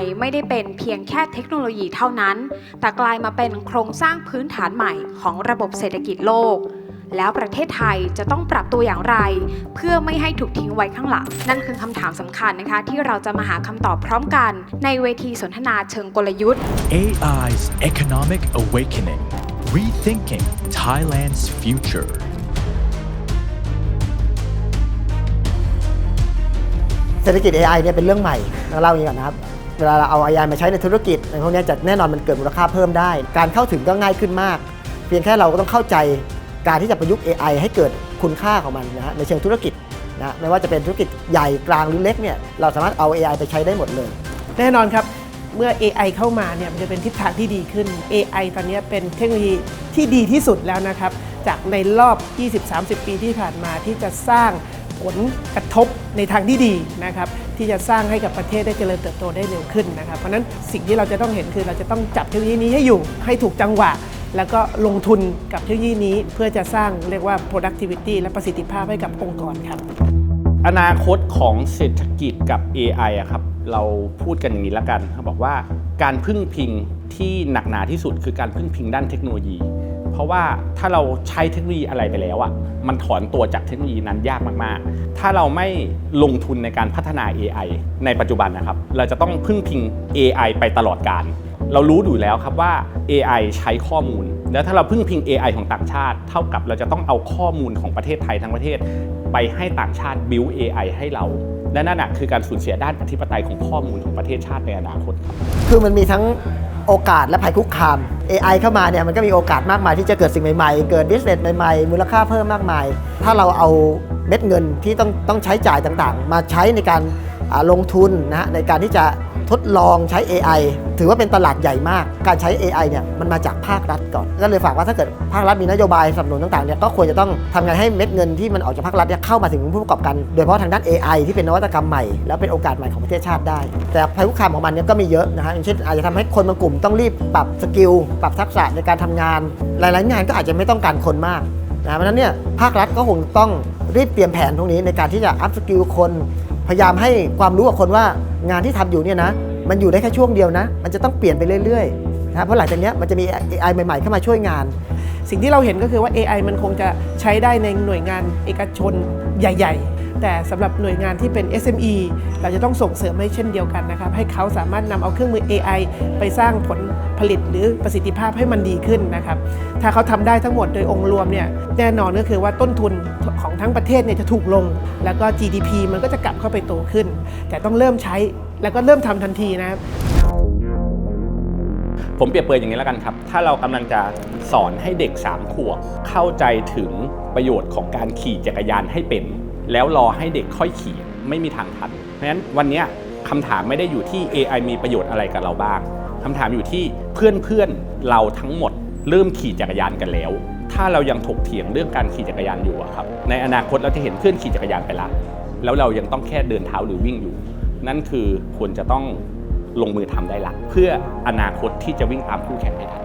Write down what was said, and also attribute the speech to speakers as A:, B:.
A: AI ไม่ได้เป็นเพียงแค่เทคโนโลยีเท่านั้น แต่กลายมาเป็นโครงสร้างพื้นฐานใหม่ของระบบเศรษฐกิจโลก แล้วประเทศไทยจะต้องปรับตัวอย่างไร เพื่อไม่ให้ถูกทิ้งไว้ข้างหลัง นั่นคือคำถามสำคัญนะคะ ที่เราจะมาหาคำตอบพร้อมกัน ในเวทีสนทนาเชิงกลยุทธ์
B: AI's Economic Awakening Rethinking Thailand's Future
C: เศรษฐกิจ AI เนี่ยเป็นเรื่องใหม่เราเล่าอย่างนี้ก่อนนะครับ เวลาเราเอา AI มาใช้ในธุรกิจในพวกนี้จะแน่นอนมันเกิดมูลค่าเพิ่มได้ การเข้าถึงก็ง่ายขึ้นมาก เพียงแค่เราก็ต้องเข้าใจการที่จะประยุกต์ AI ให้เกิดคุณค่าของมันนะฮะในเชิงธุรกิจนะไม่ว่าจะเป็นธุรกิจใหญ่กลางหรือเล็กเนี่ยเราสามารถเอา AI ไปใช้ได้หมดเลย
D: แน่นอนครับเมื่อ AI เข้ามาเนี่ยมันจะเป็นทิศทางที่ดีขึ้น AI ตอนนี้เป็นเทคโนโลยีที่ดีที่สุดแล้วนะครับ จากในรอบ 20-30 ปีที่ผ่านมาที่จะสร้าง ผลกระทบในทางที่ดีนะครับที่จะสร้างให้กับประเทศได้เจริญเติบโตได้เร็วขึ้นนะครับ เพราะนั้นสิ่งที่เราจะต้องเห็นคือเราจะต้องจับเทคโนโลยีนี้ให้อยู่ให้ถูกจังหวะ แล้วก็ลงทุนกับเทคโนโลยีนี้เพื่อจะสร้างเรียกว่า productivity และประสิทธิภาพให้กับองค์กรครับ
E: อนาคตของเศรษฐกิจกับ AI อะครับ เราพูดกันอย่างนี้ละกันเขาบอกว่าการพึ่งพิงที่หนักหนาที่สุดคือการพึ่งพิงด้านเทคโนโลยี ราะว่าถ้าเราใช้เทคโนโลยีอะไรไปแล้วอะมันถอนตัวจากเทคโนโลยีนั้นยากมากๆ ถ้าเราไม่ลงทุนในการพัฒนา AI ในปัจจุบันนะครับ เราจะต้องพึ่งพิง AI ไปตลอดการ เรารู้อยู่แล้วครับว่า AI ใช้ข้อมูล แล้วถ้าเราพึ่งพิง AI ของต่างชาติ เท่ากับเราจะต้องเอาข้อมูลของประเทศไทยทั้งประเทศ ไปให้ต่างชาติ build AI ให้เรา และนั่นคือการสูญเสียด้านอธิปไตยของข้อมูลของประเทศชาติในอนาคตครับ
C: คือมันมีทั้งโอกาสและภัยคุกคาม AI เข้ามาเนี่ยมันก็มีโอกาสมากมายที่จะเกิดสิ่งใหม่ๆ เกิดบิสเนสใหม่ๆ มูลค่าเพิ่มมากมาย ถ้าเราเอาเม็ดเงินที่ต้องต้องใช้จ่ายต่างๆ มาใช้ในการลงทุนนะฮะในการที่จะ ทดลองใช้ AI ถือว่าเป็นตลาดใหญ่มาก การใช้ AI เนี่ยมันมาจากภาครัฐก่อน ก็เลยฝากว่าถ้าเกิดภาครัฐมีนโยบายสนับสนุนต่างๆเนี่ยก็ควรจะต้องทำไงให้เม็ดเงินที่มันออกจากภาครัฐเนี่ยเข้ามาถึงผู้ประกอบการ โดยเฉพาะทางด้าน AI ที่เป็นนวัตกรรมใหม่ แล้วเป็นโอกาสใหม่ของประเทศชาติได้ แต่ภัยคุกคามของมันเนี่ยก็มีเยอะนะฮะอย่างเช่นอาจจะทำให้คนบางกลุ่มต้องรีบปรับสกิลปรับทักษะในการทำงาน หลายๆงานก็อาจจะไม่ต้องการคนมากนะเพราะฉะนั้นเนี่ยภาครัฐก็คงต้องรีบเตรียมแผนตรงนี้ในการที่จะอัพสกิลคน พยายามให้ความรู้กับคนว่า งานที่ทำอยู่เนี่ยนะ มันอยู่ได้แค่ช่วงเดียวนะ มันจะต้องเปลี่ยนไปเรื่อยๆนะเพราะหลังจากเนี้ยมันจะมี AI ใหม่ๆเข้ามาช่วยงาน
D: สิ่งที่เราเห็นก็คือว่า AI มันคงจะใช้ได้ในหน่วยงานเอกชนใหญ่ ๆ แต่สำหรับหน่วยงานที่เป็น SME เราจะต้องส่งเสริมให้เช่นเดียวกันนะครับให้เขาสามารถนำเอาเครื่องมือ AI ไปสร้างผลผลิตหรือประสิทธิภาพให้มันดีขึ้นนะครับถ้าเขาทำได้ทั้งหมดโดยองค์รวมเนี่ยแน่นอนก็คือว่าต้นทุน ของทั้งประเทศเนี่ยจะถูกลง แล้วก็ GDP มันก็จะกลับเข้าไปโตขึ้น แต่ต้องเริ่มใช้แล้วก็เริ่มทำทันทีนะครับ
E: ผมเปรียบเปรยอย่างนี้แล้วกันครับ ถ้าเรากำลังจะสอนให้เด็ก 3 ขวบเข้าใจถึงประโยชน์ของการขี่จักรยานให้เป็น แล้วรอให้เด็กค่อยขี่ไม่มีทางทัน เพราะฉะนั้นวันนี้คำถามไม่ได้อยู่ที่ AI มีประโยชน์อะไรกับเราบ้างคำถามอยู่ที่เพื่อนๆเราทั้งหมดเริ่มขี่จักรยานกันแล้ว ถ้าเรายังถกเถียงเรื่องการขี่จักรยานอยู่ครับในอนาคตเราจะเห็นเพื่อนขี่จักรยานไปละแล้วเรายังต้องแค่เดินเท้าหรือวิ่งอยู่ นั่นคือควรจะต้องลงมือทำได้ละเพื่ออนาคตที่จะวิ่งตามคู่แข่งให้ได้